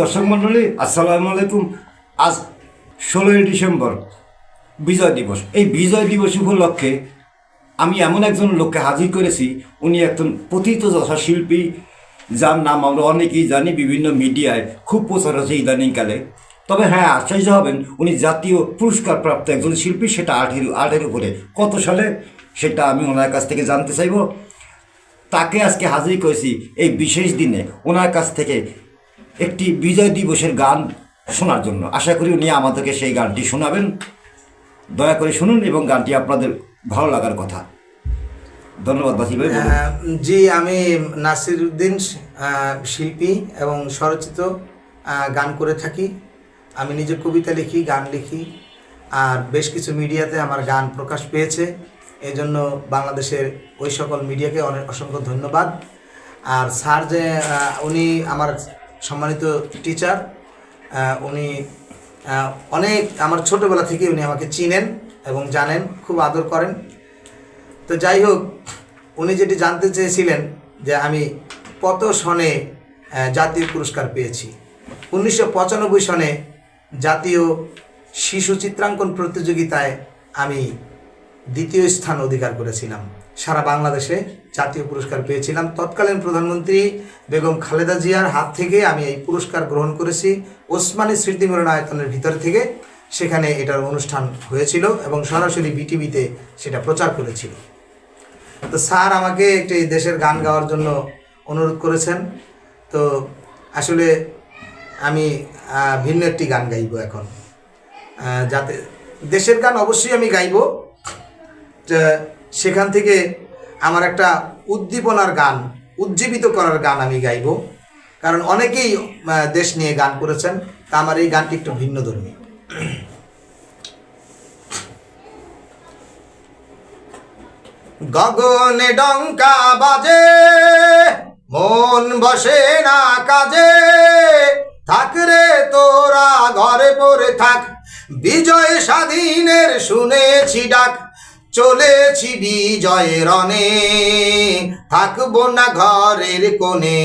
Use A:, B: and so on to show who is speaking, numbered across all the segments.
A: দর্শক মণ্ডলী, আসসালামু আলাইকুম। আজ ষোলোই ডিসেম্বর, বিজয় দিবস। এই বিজয় দিবস উপলক্ষে আমি এমন একজন লোককে হাজির করেছি, উনি একজন পথিত যথা শিল্পী যার নাম আমরা অনেকেই জানি বিভিন্ন মিডিয়ায়, খুব প্রচার হচ্ছে ইদানিংকালে। তবে হ্যাঁ আশ্চর্য হবেন, উনি জাতীয় পুরস্কার প্রাপ্ত একজন শিল্পী, সেটা আঠেরো, আঠের উপরে কত সালে, সেটা আমি ওনার কাছ থেকে জানতে চাইব। তাকে আজকে হাজির করেছি এই বিশেষ দিনে। ওনার কাছ থেকে একটি বিজয় দিবসের গান শোনার জন্য। আশা করি উনি আমাদেরকে সেই গানটি শোনাবেন। দয়া করে শুনুন এবং গানটি আপনাদের ভালো লাগার কথা। ধন্যবাদ বাসি ভাই
B: জি, আমি নাসির উদ্দিন শিল্পী এবং স্বরচিত গান করে থাকি। আমি নিজে কবিতা লিখি, গান লিখি, আর বেশ কিছু মিডিয়াতে আমার গান প্রকাশ পেয়েছে। এই জন্য বাংলাদেশের ওই সকল মিডিয়াকে অনেক অসংখ্য ধন্যবাদ। আর স্যার যে উনি আমার সম্মানিত টিচার উনি অনেক আমার ছোটোবেলা থেকে উনি আমাকে চিনেন এবং জানেন, খুব আদর করেন। তো যাই হোক, উনি যেটি জানতে চেয়েছিলেন যে আমি কত সনে জাতীয় পুরস্কার পেয়েছি। উনিশশো পঁচানব্বই সনে জাতীয় শিশু চিত্রাঙ্কন প্রতিযোগিতায় আমি দ্বিতীয় স্থান অধিকার করেছিলাম। সারা বাংলাদেশে জাতীয় পুরস্কার পেয়েছিলাম। তৎকালীন প্রধানমন্ত্রী বেগম খালেদা জিয়ার হাত থেকে আমি এই পুরস্কার গ্রহণ করেছি ওসমানী স্মৃতি মিলনায়তনের ভিতর থেকে। সেখানে এটার অনুষ্ঠান হয়েছিল এবং সরাসরি বিটিভিতে সেটা প্রচার করেছিল। তো স্যার আমাকে একটি দেশের গান গাওয়ার জন্য অনুরোধ করেছেন। তো আসলে আমি ভিন্ন একটি গান গাইব এখন। যাতে দেশের গান অবশ্যই আমি গাইবো। সেখান থেকে আমার একটা উদ্দীপনার গান, উজ্জীবিত করার গান আমি গাইবো। কারণ অনেকেই দেশ নিয়ে গান করেছেন, তা আমার এই গানটি একটু ভিন্ন ধর্মী। গগনে ডঙ্কা বাজে, মন বসে না কাজে। থাক রে তোরা, ঘরে পড়ে থাক, বিজয় স্বাধীনের শুনেছি ডাক। চলেছি বিজয়ের রনে থাকব না ঘরের কোণে।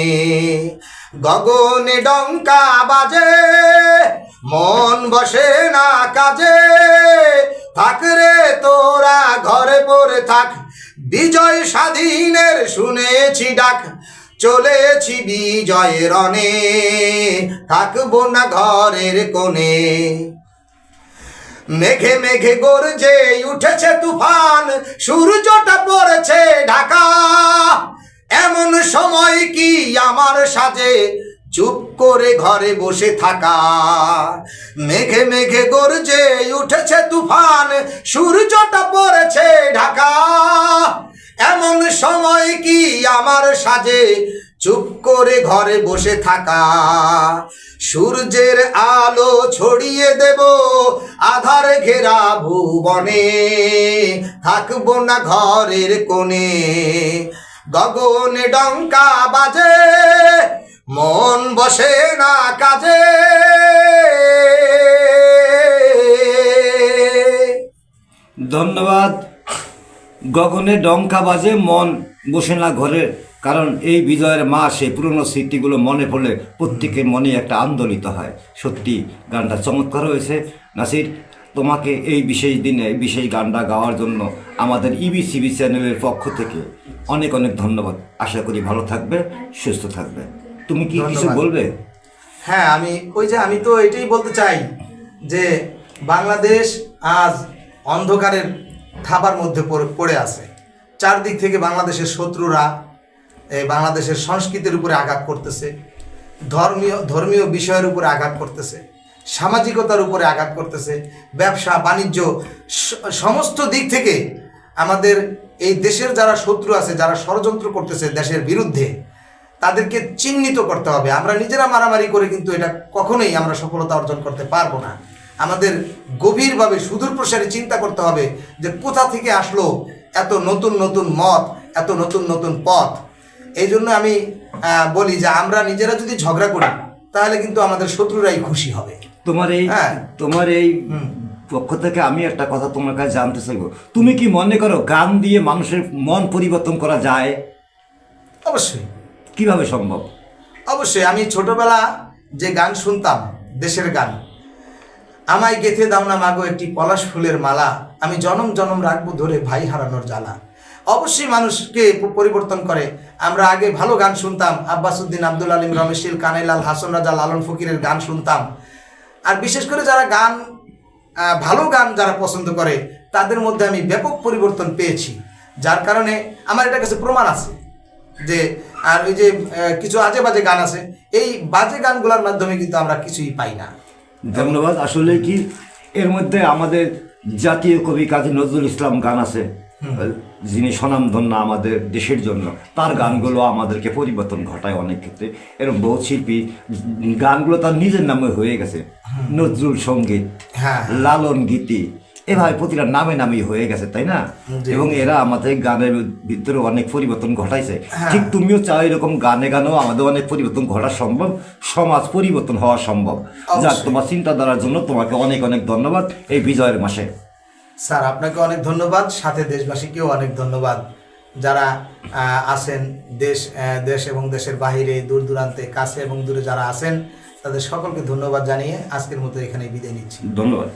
B: গগনে ডঙ্কা বাজে, মন বসে না কাজে। থাক রে তোরা ঘরে পড়ে থাক, বিজয় স্বাধীনের শুনেছি ডাক। চলেছি বিজয়ের রনে থাকব না ঘরের কোণে। মেঘে মেঘে গর্জে উঠেছে তুফান, সূর্যটা পড়েছে ঢাকা। এমন সময় কি আমার সাজে চুপ করে ঘরে বসে থাকা? মেঘে মেঘে গর্জে উঠেছে তুফান, সূর্যটা পড়েছে ঢাকা। এমন সময় কি আমার সাজে চুপ করে ঘরে বসে থাকা। সূর্যের আলো ছড়িয়ে দেব আধার ঘেরা ভুবনে। থাকব না ঘরের কোণে। গগনে ডঙ্কা বাজে, মন বসে না কাজে।
A: ধন্যবাদ। গগনে ডঙ্কা বাজে, মন বসে না ঘরে। কারণ এই বিজয়ের মা সেই পুরনো স্মৃতিগুলো মনে পড়লে প্রত্যেকের মনে একটা আন্দোলিত হয়। সত্যি গানটা চমৎকার হয়েছে। নাসির তোমাকে এই বিশেষ দিনে এই বিশেষ গানটা গাওয়ার জন্য আমাদের E ইবিসিবি চ্যানেলের পক্ষ থেকে অনেক অনেক ধন্যবাদ। আশা করি ভালো থাকবে সুস্থ থাকবে। তুমি কি কিছু বলবে?
B: হ্যাঁ আমি ওই যে আমি তো এটাই বলতে চাই যে বাংলাদেশ আজ অন্ধকারের থাবার মধ্যে পড়ে- আছে। চারদিক থেকে বাংলাদেশের শত্রুরা বাংলাদেশের সংস্কৃতির উপরে আঘাত করতেছে, ধর্মীয় ধর্মীয় বিষয়ের উপরে আঘাত করতেছে, সামাজিকতার উপরে আঘাত করতেছে, ব্যবসা, বাণিজ্য সমস্ত দিক থেকে আমাদের এই দেশের যারা শত্রু আছে, যারা ষড়যন্ত্র করতেছে দেশের বিরুদ্ধে, তাদেরকে চিহ্নিত করতে হবে। আমরা নিজেরা মারামারি করে কিন্তু এটা কখনোই আমরা সফলতা অর্জন করতে পারব না। আমাদের গভীরভাবে সুদূর প্রসারী চিন্তা করতে হবে যে কোথা থেকে আসলো এত নতুন নতুন মত, এত নতুন নতুন পথ। এই জন্য আমি বলি যে আমরা নিজেরা যদি ঝগড়া করি তাহলে কিন্তু আমাদের শত্রুরাই খুশি হবে।
A: তোমার এই
B: হ্যাঁ।
A: তোমার এই পক্ষ থেকে আমি একটা কথা তোমার কাছে জানতে চাইব। তুমি কি মনে করো গান দিয়ে মানুষের মন পরিবর্তন করা যায়?
B: অবশ্যই।
A: কীভাবে সম্ভব?
B: অবশ্যই আমি ছোটবেলা যে গান শুনতাম দেশের গান আমায় গেথে দাও না মাগো একটি পলাশ ফুলের মালা আমি জনম জনম রাখব ধরে ভাই হারানোর জ্বালা। অবশ্যই মানুষকে পরিবর্তন করে। আমরা আগে ভালো গান শুনতাম। আব্বাসুদ্দিন আব্দুল আলিম রমেশিল কানাইলাল, হাসন রাজা, লালন ফকিরের গান শুনতাম। আর বিশেষ করে যারা গান ভালো গান যারা পছন্দ করে, তাদের মধ্যে আমি ব্যাপক পরিবর্তন পেয়েছি। যার কারণে আমার এটা কাছে প্রমাণ আছে যে, আর ওই যে কিছু আজে বাজে গান আছে, এই বাজে গানগুলোর মাধ্যমে কিন্তু আমরা কিছুই পাই না।
A: ধন্যবাদ। আসলে কি এর মধ্যে আমাদের জাতীয় কবি কাজী নজরুল ইসলাম গান আছে যিনি স্বনামধন্য আমাদের দেশের জন্য তার গানগুলো আমাদেরকে পরিবর্তন ঘটায় অনেক ক্ষেত্রে। এরকম বহু শিল্পী গানগুলো তার নিজের নামে হয়ে গেছে। নজরুল সংগীত
B: হ্যাঁ।
A: লালন গীতি এভাবে প্রতিটা নামে নামই হয়ে গেছে তাই না? এবং এরা আমাদের গানের ভিতরে অনেক পরিবর্তন ঘটাইছে।
B: হ্যাঁ।
A: ঠিক তুমিও চাও এরকম গানে গানেও আমাদের অনেক পরিবর্তন ঘটা সম্ভব সমাজ পরিবর্তন হওয়া সম্ভব। যাক। তোমার চিন্তাধারার জন্য তোমাকে অনেক অনেক ধন্যবাদ এই বিজয়ের মাসে।
B: স্যার আপনাকে অনেক ধন্যবাদ। সাথে দেশবাসীকেও অনেক ধন্যবাদ। যারা আছেন দেশ দেশ এবং দেশের বাহিরে দূর দূরান্তে কাছে এবং দূরে যারা আছেন তাদের সকলকে ধন্যবাদ জানিয়ে আজকের মতো এখানে বিদায় নিচ্ছি।
A: ধন্যবাদ।